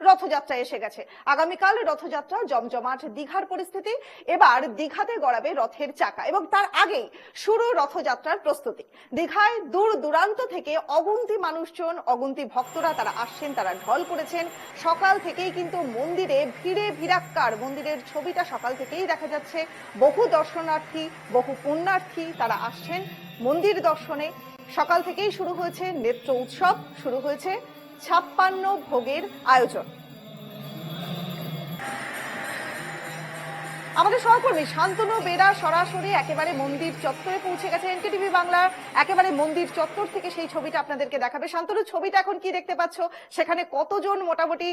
রথযাত্রা এসে গেছে। আগামীকাল রথযাত্রা, জমজমাট, দীঘার পরিস্থিতি, এবার দীঘাতে গড়াবে রথের চাকা এবং তার আগেই শুরু রথযাত্রার প্রস্তুতি। দীঘায় দূর দূরান্ত থেকে অগুন্তি মানুষজন, অগুন্তি ভক্তরা তারা আসছেন, তারা ঢল করেছেন। সকাল থেকেই কিন্তু মন্দিরে ভিড়ে ভিড়াক্কার। মন্দিরের ছবিটা সকাল থেকেই দেখা যাচ্ছে। বহু দর্শনার্থী, বহু পুণ্যার্থী তারা আসছেন মন্দির দর্শনে। সকাল থেকেই শুরু হয়েছে নেত্র উৎসব, শুরু হয়েছে ছাপ্পান্ন ভোগের আয়োজন। আমাদের সহকর্মী শান্তনু বেরা সরাসরি একেবারে মন্দির চত্বরে পৌঁছে গেছে। এনকেটিভি বাংলার একেবারে মন্দির চত্বর থেকে সেই ছবিটা আপনাদেরকে দেখাবে। শান্তনু, ছবিটা এখন কি দেখতে পাচ্ছ? সেখানে কতজন মোটামুটি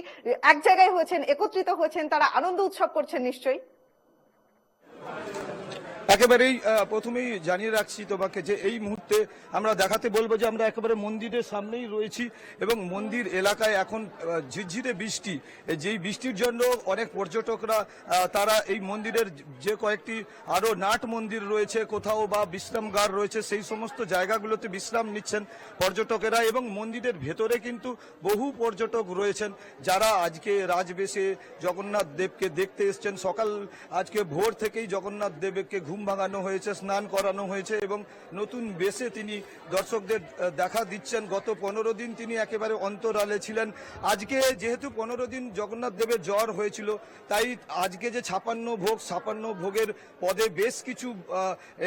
এক জায়গায় হয়েছেন, একত্রিত হয়েছেন, তারা আনন্দ উৎসব করছেন নিশ্চয়ই? একেবারেই প্রথমেই জানিয়ে রাখছি তোমাকে যে এই মুহূর্তে আমরা দেখাতে বলব যে আমরা একেবারে মন্দিরের সামনেই রয়েছি এবং মন্দির এলাকায় এখন ঝিরঝিরে বৃষ্টি। যেই বৃষ্টির জন্য অনেক পর্যটকরা তারা এই মন্দিরের যে কয়েকটি আরও নাট মন্দির রয়েছে, কোথাও বা বিশ্রামগার রয়েছে, সেই সমস্ত জায়গাগুলোতে বিশ্রাম নিচ্ছেন পর্যটকেরা এবং মন্দিরের ভেতরে কিন্তু বহু পর্যটক রয়েছেন যারা আজকে রাজবেশে জগন্নাথ দেবকে দেখতে এসছেন। সকাল আজকে ভোর থেকেই জগন্নাথ দেবকে ঘুম ভাঙানো হয়েছে, স্নান করানো হয়েছে এবং নতুন বেশে তিনি দর্শকদের দেখা দিচ্ছেন। গত পনেরো দিন তিনি একেবারে অন্তরালে ছিলেন। আজকে যেহেতু পনেরো দিন জগন্নাথ দেবের জ্বর হয়েছিল, তাই আজকে যে ছাপান্ন ভোগ, ছাপান্ন ভোগের পদে বেশ কিছু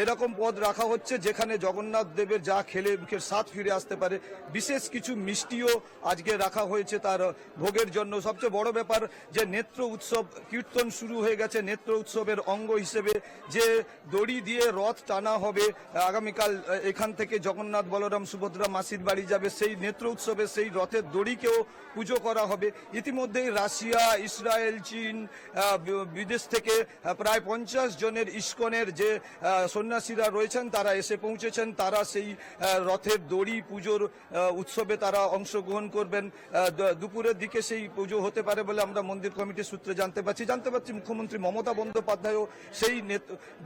এরকম পদ রাখা হচ্ছে, যেখানে জগন্নাথ দেবের যা খেলে মুখের স্বাদ ফিরে আসতে পারে। বিশেষ কিছু মিষ্টিও আজকে রাখা হয়েছে তার ভোগের জন্য। সবচেয়ে বড় ব্যাপার যে নেত্র উৎসব, কীর্তন শুরু হয়ে গেছে নেত্র উৎসবের অঙ্গ হিসেবে। যে দড়ি দিয়ে রথ টানা হবে। আগামীকাল এখান থেকে জগন্নাথ, বলরাম, সুভদ্রা মাসির বাড়ি যাবে। সেই নেত্র উৎসবে সেই রথের দড়িকেও পুজো করা হবে। ইতিমধ্যেই রাশিয়া, ইসরায়েল, চীন বিদেশ থেকে প্রায় পঞ্চাশ জনের ইস্কনের যে সন্ন্যাসীরা রয়েছেন, তারা এসে পৌঁছেছেন। তারা সেই রথের দড়ি পুজোর উৎসবে তারা অংশগ্রহণ করবেন। দুপুরের দিকে সেই পুজো হতে পারে বলে আমরা মন্দির কমিটির সূত্রে জানতে পারছি। জানতে পারছি মুখ্যমন্ত্রী মমতা বন্দ্যোপাধ্যায়ও সেই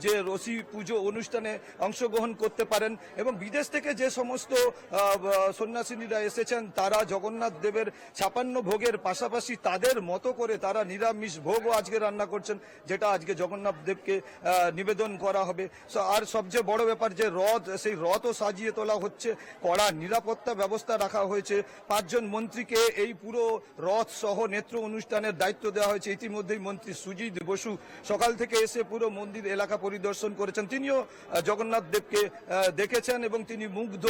যে রশি পুজো অনুষ্ঠানে অংশগ্রহণ করতে পারেন এবং বিদেশ থেকে যে সমস্ত সন্ন্যাসিনীরা এসেছেন, তারা জগন্নাথ দেবের ছাপান্ন ভোগের পাশাপাশি তাদের মতো করে তারা নিরামিষ ভোগও আজকে রান্না করছেন, যেটা আজকে জগন্নাথ দেবকে নিবেদন করা হবে। আর সবচেয়ে বড় ব্যাপার যে রথ, সেই রথও সাজিয়ে তোলা হচ্ছে, কড়া নিরাপত্তা ব্যবস্থা রাখা হয়েছে। পাঁচজন মন্ত্রীকে এই পুরো রথ সহ নেত্র অনুষ্ঠানের দায়িত্ব দেওয়া হয়েছে। ইতিমধ্যেই মন্ত্রী সুজিত বসু সকাল থেকে এসে পুরো মন্দির, এলাকা পরিদর্শন করেছেন। তিনিও জগন্নাথ দেবকে দেখেছেন এবং তিনি মুগ্ধ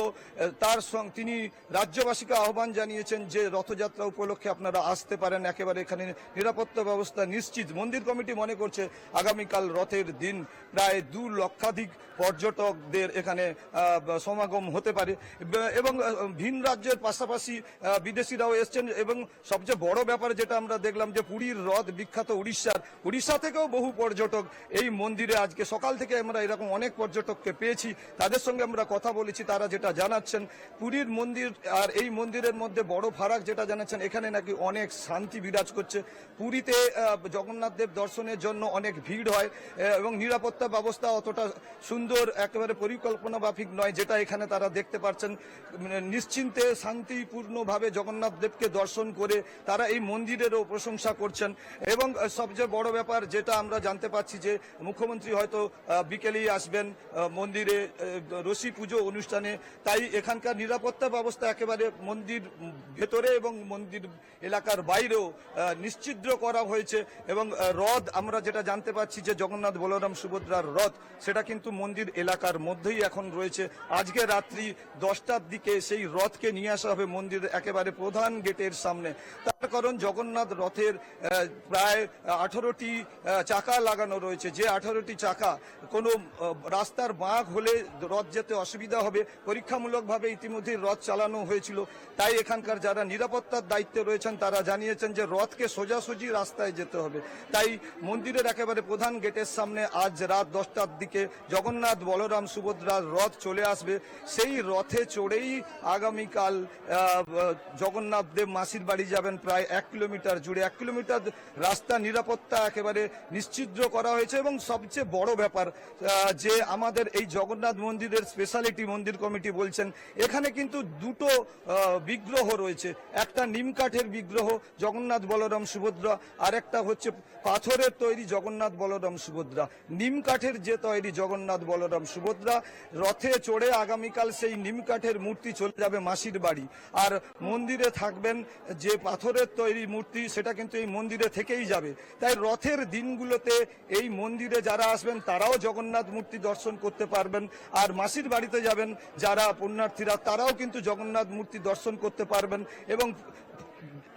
তার সঙ্গে তিনি রাজ্যবাসীকে আহ্বান জানিয়েছেন যে রথযাত্রা উপলক্ষে আপনারা আসতে পারেন। একেবারে এখানে নিরাপত্তা ব্যবস্থা নিশ্চিত। মন্দির কমিটি মনে করছে, আগামীকাল রথের দিন প্রায় দু লক্ষাধিক পর্যটকদের এখানে সমাগম হতে পারে। এবং ভিন রাজ্যের পাশাপাশি বিদেশিরাও এসছেন এবং সবচেয়ে বড় ব্যাপার যেটা আমরা দেখলাম যে পুরীর হ্রদ বিখ্যাত উড়িষ্যার। উড়িষ্যা থেকেও বহু পর্যটক এই মন্দিরে আজকে সকাল থেকে আমরা এরকম অনেক পর্যটককে পেয়েছি। তাদের সঙ্গে আমরা কথা বলেছি, তারা যেটা জানাচ্ছেন। পুরীর মন্দির আর এই মন্দিরের মধ্যে বড় ফারাক যেটা জানাচ্ছেন, এখানে নাকি অনেক শান্তি বিরাজ করছে। পুরীতে জগন্নাথ দেব দর্শনের জন্য অনেক ভিড় হয় এবং নিরাপত্তা ব্যবস্থা অতটা সুন্দর, একেবারে পরিকল্পনা মাফিক নয় যেটা এখানে তারা দেখতে পাচ্ছেন মানে নিশ্চিন্তে, শান্তিপূর্ণভাবে জগন্নাথ দেবকে দর্শন করে তারা এই মন্দিরেরও প্রশংসা করছেন। এবং সবচেয়ে বড় ব্যাপার যেটা আমরা জানতে পারছি যে, মুখ্যমন্ত্রী হয়তো বিকেলেই আসবেন মন্দিরে রশি পুজো অনুষ্ঠানে। তাই এখানকার নিরাপত্তা ব্যবস্থা একেবারে মন্দির ভেতরে এবং মন্দির এলাকার বাইরেও নিশ্চিদ্র করা হয়েছে এবং রথ আমরা যেটা জানতে পারছি যে জগন্নাথ বলরাম সুভদ্রার রথ, সেটা কিন্তু মন্দির এলাকার মধ্যেই এখন রয়েছে। আজকে রাত্রি দশটার দিকে সেই রথকে নিয়ে আসা হবে মন্দির একেবারে প্রধান গেটের সামনে। তার কারণ জগন্নাথ রথের প্রায় আঠারোটি চাকা লাগানো রয়েছে। যে আঠারোটি চাকা কোনো রাস্তার বাঁক হলে রথ যেতে অসুবিধা হবে। পরীক্ষামূলকভাবে ইতিমধ্যেই রথ চালানো হয়েছিল। তাই এখানকার যারা নিরাপত্তার দায়িত্বে রয়েছেন, তারা জানিয়েছেন যে রথকে সোজাসুজি রাস্তায় যেতে হবে। তাই মন্দিরের একেবারে প্রধান গেটের সামনে আজ রাত দশটার দিকে জগন্নাথ বলরাম সুভদ্রার রথ চলে আসবে। সেই রথে চড়েই আগামীকাল জগন্নাথ দেব মাসির বাড়ি যাবেন প্রায় এক কিলোমিটার জুড়ে। এক কিলোমিটার রাস্তা নিরাপত্তা একেবারে নিশ্চিদ্র করা হয়েছে এবং সবচেয়ে বড় ব্যাপার যে আমাদের এই জগন্নাথ মন্দিরের স্পেশালিটি মন্দির কমিটি বলছেন, এখানে কিন্তু দুটো বিগ্রহ রয়েছে। একটা নিমকাঠের বিগ্রহ, জগন্নাথ বলরাম সুভদ্রা আর একটা হচ্ছে পাথরের তৈরি জগন্নাথ বলরাম সুভদ্রা। নিমকাঠের যে তৈরি জগন্নাথ বলরাম সুভদ্রা, রথে চড়ে আগামীকাল সেই নিমকাঠের মূর্তি চলে যাবে মাসির বাড়ি। আর মন্দিরে থাকবেন যে পাথরের তৈরি মূর্তি, সেটা কিন্তু এই মন্দিরে থেকেই যাবে। তাই রথের দিনগুলোতে এই মন্দিরে যারা আসবেন, তারাও জগন্নাথ মূর্তি দর্শন করতে পারবেন। আর মাসির বাড়িতে যাবেন যারা পুণ্যার্থীরা, তারাও কিন্তু জগন্নাথ মূর্তি দর্শন করতে পারবেন। এবং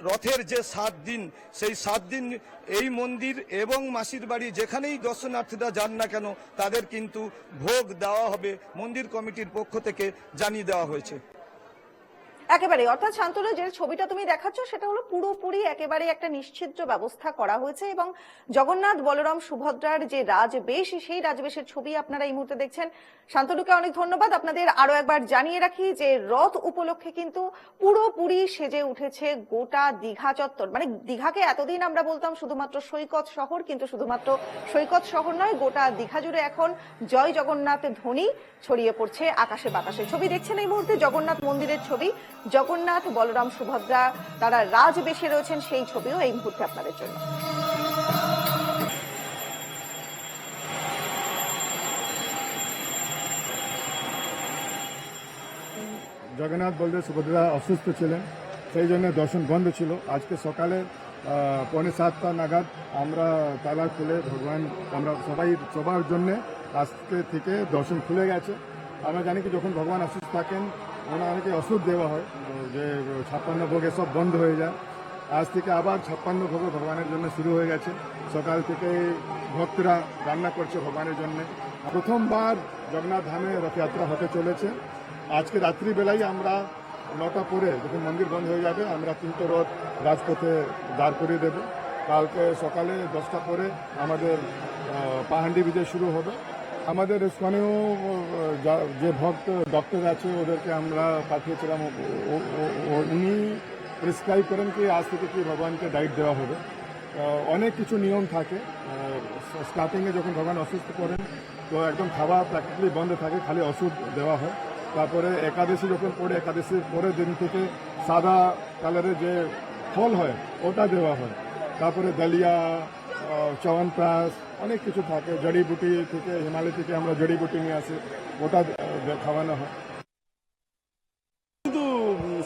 রথের যে সাত দিন, সেই সাত দিন এই মন্দির এবং মাসির বাড়ি যেখানেই দর্শনার্থীরা যান না কেন, তাদের কিন্তু ভোগ দেওয়া হবে। মন্দির কমিটির পক্ষ থেকে জানিয়ে দেওয়া হয়েছে। একেবারে অর্থাৎ শান্তনু যে ছবিটা তুমি দেখাচ্ছ, সেটা হলো পুরোপুরি একেবারে একটা নিশ্চিদ্র ব্যবস্থা করা হয়েছে এবং জগন্নাথ বলরাম সুভদ্রার যে রাজবেশ, সেই রাজবেশের ছবি আপনারা এই মুহূর্তে দেখছেন। শান্তনুকে অনেক ধন্যবাদ। আপনাদের আরও একবার জানিয়ে রাখি যে রথ উপলক্ষে কিন্তু পুরোপুরি সেজে উঠেছে গোটা দীঘা চত্বর। মানে দীঘাকে এতদিন আমরা বলতাম শুধুমাত্র সৈকত শহর, কিন্তু শুধুমাত্র সৈকত শহর নয়, গোটা দীঘা জুড়ে এখন জয় জগন্নাথ ধ্বনি ছড়িয়ে পড়ছে আকাশে বাতাসে। ছবি দেখছেন এই মুহূর্তে জগন্নাথ মন্দিরের ছবি। জগন্নাথ, বলরাম, সুভদ্রা তারা রাজবেশে রয়েছেন সেই ছবিও এই মুহূর্তে আপনাদের জন্য। জগন্নাথ বলদেব সুভদ্রা অসুস্থ ছিলেন, সেই জন্য দর্শন বন্ধ ছিল। আজকে সকালে পৌনে সাতটা নাগাদ আমরা তালা খুলে ভগবান, আমরা সবাই সবার জন্যে আজকে থেকে দর্শন খুলে গেছে। আমরা জানি কি যখন ভগবান অসুস্থ থাকেন ওনাকে ওষুধ দেওয়া হয়? যে ছাপ্পান্ন ভোগ সব বন্ধ হয়ে যায়। আজ থেকে আবার ছাপ্পান্ন ভোগ ভগবানের জন্য শুরু হয়ে গেছে। সকাল থেকে ভক্তরা রান্না করছে ভগবানের জন্য। প্রথমবার জগন্নাথ ধামে রথযাত্রা হতে চলেছে। আজকে রাত্রিবেলায় আমরা নটা পরে যখন মন্দির বন্ধ হয়ে যাবে, আমরা তিনটে রথ রাজপথে দাঁড় করিয়ে দেব। কালকে সকালে দশটা পরে আমাদের পাহান্ডি বিজয় শুরু হবে। আমাদের স্থানীয় যে ভক্ত ডক্টর আছে, ওদেরকে আমরা পাঠিয়েছিলাম। উনি প্রেসক্রাইব করেন কি আজ থেকে কি ভগবানকে ডাইট দেওয়া হবে। অনেক কিছু নিয়ম থাকে। স্টার্টিংয়ে যখন ভগবান অসুস্থ করেন তো একদম খাওয়া প্র্যাকটিক্যালি বন্ধ থাকে, খালি ওষুধ দেওয়া হয়। তারপরে একাদশী যখন পড়ে, একাদশীর পরের দিন থেকে সাদা কালারের যে ফল হয়, ওটা দেওয়া হয়। তারপরে ডালিয়া চয়নপ্রাশ অনেক কিছু থাকে। জড়িবুটি থেকে হিমালয় থেকে আমরা জড়িবুটি নিয়ে আসি ওটা খাওয়ানো হয়।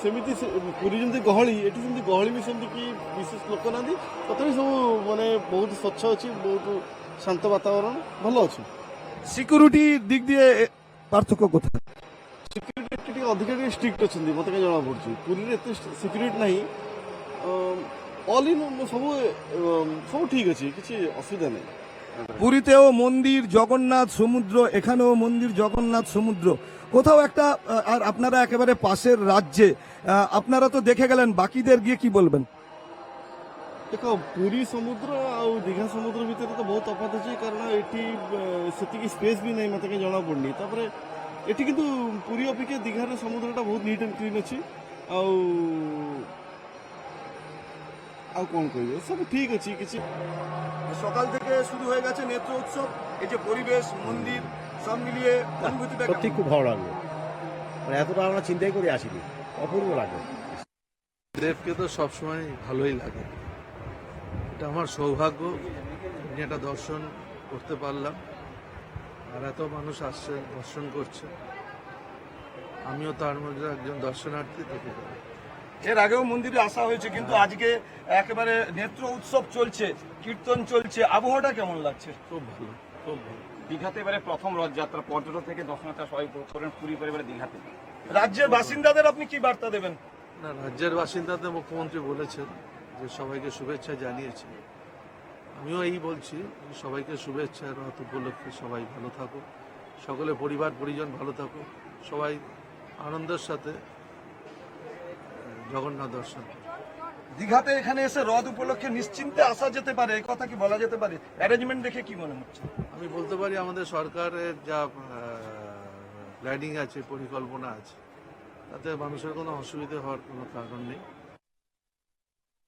সেমিতি পুরী যেমন গহলি এটি ଏଠି গহলি বি সেমি কি বিশেষ লোক না তথাপি সব মানে ମାନେ স্বচ্ছ ସ୍ୱଚ୍ଛ ଅଛି শান্ত বাতাবরণ ভালো আছে সিকিউরিটি দিক দিয়ে পার্থক্য কথা সিকিউরিটি একটু অধিক টিকে স্ট্রিক্ট অনেক মতো কাজ জনা পড়ছে পুরীর এত সিকিউরিটি না অল ইন সব সব ঠিক আছে কিছু অসুবিধা নেই পুরীতেও মন্দির জগন্নাথ সমুদ্র এখানেও মন্দির জগন্নাথ সমুদ্র কোথাও একটা আহ, আর আপনারা একেবারে পাশের রাজ্যে আহ, আপনারা তো দেখে গেলেন বাকিদের গিয়ে কি বলবেন ଦେଖ ପୁରୀ ସମୁଦ୍ର ଆଉ ଦୀଘା ସମୁଦ୍ର ଭିତରେ ତ ବହୁତ ତଫାତ ଅଛି କାରଣ ଏଠି ଅ, ସେତିକି ସ୍ପେସ୍ ବି ନାହିଁ ମୋତେ କାହିଁ ଜଣାପଡ଼ୁନି ତାପରେ ଏଠି କିନ୍ତୁ ପୁରୀ ଅପେକ୍ଷା ଦୀଘାର ସମୁଦ୍ରଟା ବହୁତ ନିଟ୍ ଆଣ୍ଡ କ୍ଲିନ୍ ଅଛି ଆଉ ଆଉ କ'ଣ କହିବେ ସବୁ ଠିକ୍ ଅଛି କିଛି সকাল থেকে শুরু হয়ে গেছে নেত্র উৎসব এই যে পরিবেশ মন্দির সব মিলিয়ে অনুভূতিটা সত্যি খুব ভালো লাগলো মানে এতটা আমরা চিন্তাই করে আসিনি অপূর্ব লাগলো দেবকে তো সবসময় ভালোই লাগে এটা আমার সৌভাগ্য আমি এটা দর্শন করতে পারলাম আর এত মানুষ আসছে দর্শন করছে আমিও তার মধ্যে একজন দর্শনার্থী থেকে যাবো। এর আগেও মন্দিরে আসা হয়েছে কিন্তু আজকে একেবারে নেত্র উৎসব চলছে কীর্তন চলছে। আবহাওয়াটা কেমন লাগছে? খুব ভালো খুব ভালো। দীঘাতে এবারে প্রথম রথযাত্রা পর্যটক থেকে দর্শনার্থীরা সবাই করেন পুরী পরিবারে দীঘাতে। রাজ্যের বাসিন্দাদের আপনি কি বার্তা দেবেন? না রাজ্যের বাসিন্দাদের মুখ্যমন্ত্রী বলেছেন যে সবাইকে শুভেচ্ছা জানিয়েছে। আমিও এই বলছি যে সবাইকে শুভেচ্ছা রথ উপলক্ষে সবাই ভালো থাকো সকলে পরিবার পরিজন ভালো থাকো সবাই আনন্দের সাথে জগন্নাথ দর্শন দীঘাতে এখানে এসে রথ উপলক্ষে নিশ্চিন্তে আসা যেতে পারে এই কথা কি বলা যেতে পারে? অ্যারেঞ্জমেন্ট দেখে কি মনে হচ্ছে? আমি বলতে পারি আমাদের সরকারের যা প্ল্যানিং আছে পরিকল্পনা আছে তাতে মানুষের কোনো অসুবিধে হওয়ার কোনো কারণ নেই।